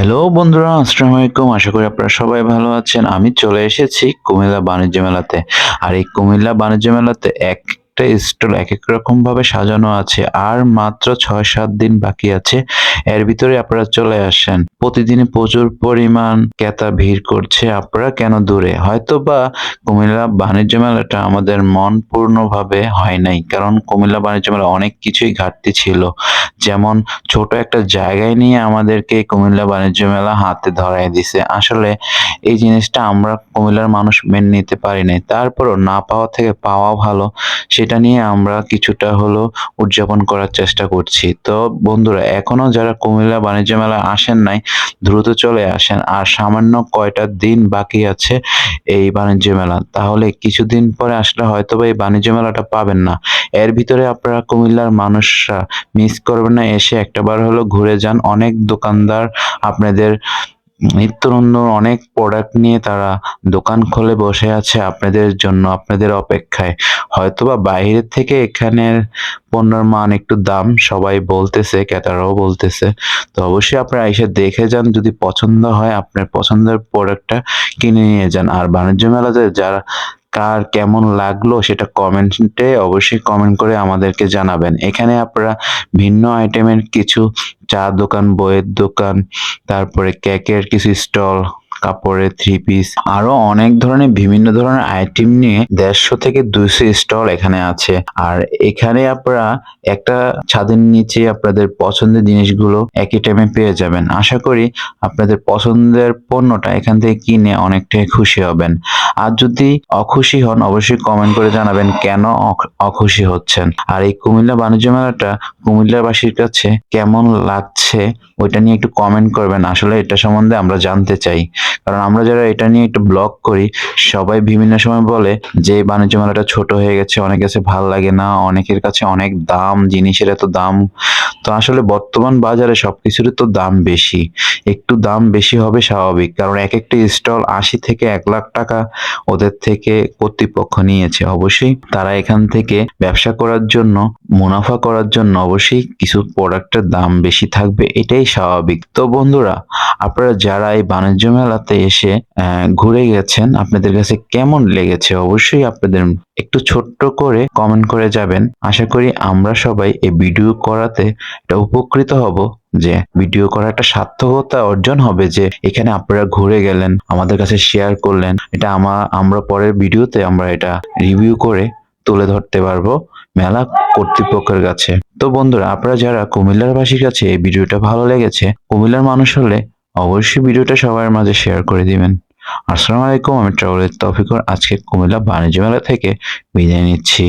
Hello বন্ধুরা, আসসালামু আলাইকুম। আশা করি আপনারা সবাই ভালো আছেন। আমি চলে এসেছি কুমিল্লা বাণিজ্য মেলাতে। আর এই কুমিল্লা বাণিজ্য মেলাতে একটা স্টল এক এক রকম ভাবে সাজানো আছে। আর মাত্র ছয় সাত দিন বাকি আছে। এর ভিতরে আপনারা চলে আসেন। প্রতিদিনই প্রচুর পরিমাণ ক্রেতা ভিড় করছে। আপনারা কেন দূরে? হয়তো বা কুমিল্লা বাণিজ্য মেলাটা আমাদের মন পূর্ণভাবে হয় নাই, কারণ কুমিল্লা বাণিজ্য মেলা অনেক কিছুই ঘাটতি ছিল। যেমন ছোট একটা জায়গায় নিয়ে আমাদেরকে কুমিল্লা বাণিজ্য মেলা হাতে ধরাই দিছে। আসলে এই জিনিসটা আমরা কুমিল্লার মানুষ মেনে নিতে পারি নাই। তারপরও না পাওয়া থেকে পাওয়া ভালো, সেটা নিয়ে আমরা কিছুটা হলো উদযাপন করার চেষ্টা করছি। তো বন্ধুরা, এখনও যারা কুমিল্লা বাণিজ্য মেলা আসেন নাই দ্রুত চলে আসেন। আর সামান্য কয়টা দিন বাকি আছে এই বাণিজ্য মেলা। তাহলে কিছুদিন পরে আসলে হয়তো বা এই বাণিজ্য মেলাটা পাবেন না। এর ভিতরে আপনারা কুমিল্লার মানুষরা মিস করবেন না। এসে একটাবার হলো ঘুরে যান। অনেক দোকানদার আপনাদের নিত্যনন্দ অনেক প্রোডাক্ট নিয়ে তারা দোকান খুলে বসে আছে আপনাদের জন্য, আপনাদের অপেক্ষায়। হয়তোবা বাইরের থেকে এখানের পণ্যের মান একটু দাম সবাই বলতেছে, ক্রেতারাও বলতেছে। তো অবশ্যই আপনারা এসে দেখে যান, যদি পছন্দ হয় আপনার পছন্দের প্রোডাক্টটা কিনে নিয়ে যান। আর বাণিজ্য মেলাতে যারা কার কেমন লাগল সেটা কমেন্টে অবশ্যই কমেন্ট করে আমাদেরকে জানাবেন। এখানে আপনারা ভিন্ন আইটেমের কিছু চা দোকান, বইয়ের দোকান, তারপরে কেকের কিছু স্টল কাপড়ের থ্রি পিস আরও অনেক ধরনের বিভিন্ন ধরনের আইটেম নিয়ে দেড়শো থেকে দুইশো স্টল এখানে আছে। আর এখানে আপনারা একটা ছাদের নিচে আপনাদের পছন্দের জিনিসগুলো একই টাইমে পেয়ে যাবেন। আশা করি আপনাদের পছন্দের পণ্যটা এখান থেকে কিনে অনেকটাই খুশি হবেন। আর যদি অখুশি হন, অবশ্যই কমেন্ট করে জানাবেন কেন অখ- অখুশি হচ্ছেন। আর এই কুমিল্লা বাণিজ্য মেলাটা কুমিল্লাবাসীর কাছে কেমন লাগছে, ওইটা নিয়ে একটু কমেন্ট করবেন। আসলে এটা সম্বন্ধে আমরা জানতে চাই। কারণ আমরা যারা এটা নিয়ে একটু ব্লগ করি, সবাই বিভিন্ন সময় বলে যে বাণিজ্য মেলাটা ছোট হয়ে গেছে, অনেকের কাছে ভালো লাগে না, অনেকের কাছে অনেক দাম, জিনিসের এত দাম। তো আসলে বর্তমান বাজারে সবকিছুরই তো দাম বেশি। একটু দাম বেশি হবে স্বাভাবিক, কারণ এক একটা স্টল আশি থেকে এক লাখ টাকা ওদের থেকে কর্তৃপক্ষ নিয়েছে। অবশ্যই তারা এখান থেকে ব্যবসা করার জন্য মুনাফা করার জন্য অবশ্যই কিছু প্রোডাক্টের দাম বেশি থাকবে, এটাই স্বাভাবিক। তো বন্ধুরা, আপনারা যারা এই বাণিজ্য মেলাতে এসে ঘুরে গেছেন, আপনাদের কাছে কেমন লেগেছে অবশ্যই আপনাদের একটু ছোট্ট করে কমেন্ট করে যাবেন। আশা করি আমরা সবাই এই ভিডিও করাতে এটা উপকৃত হব, যে ভিডিও করা একটা সার্থকতা অর্জন হবে, যে এখানে আপনারা ঘুরে গেলেন, আমাদের কাছে শেয়ার করলেন। এটা আমার আমরা পরের ভিডিওতে আমরা এটা রিভিউ করে তুলে ধরতে পারব। মেলা কর্তৃপক্ষের কাছে। তো বন্ধুরা, আপনারা যারা কুমিল্লার বাসীর কাছে এই ভিডিওটা ভালো লেগেছে, কুমিল্লার মানুষ হলে অবশ্যই ভিডিওটা সবার মাঝে শেয়ার করে দিবেন। আসসালামু আলাইকুম, আমি ট্রাভেলের তফিকর। আজকে কুমিল্লা বাণিজ্য মেলা থেকে বিদায় নিচ্ছি।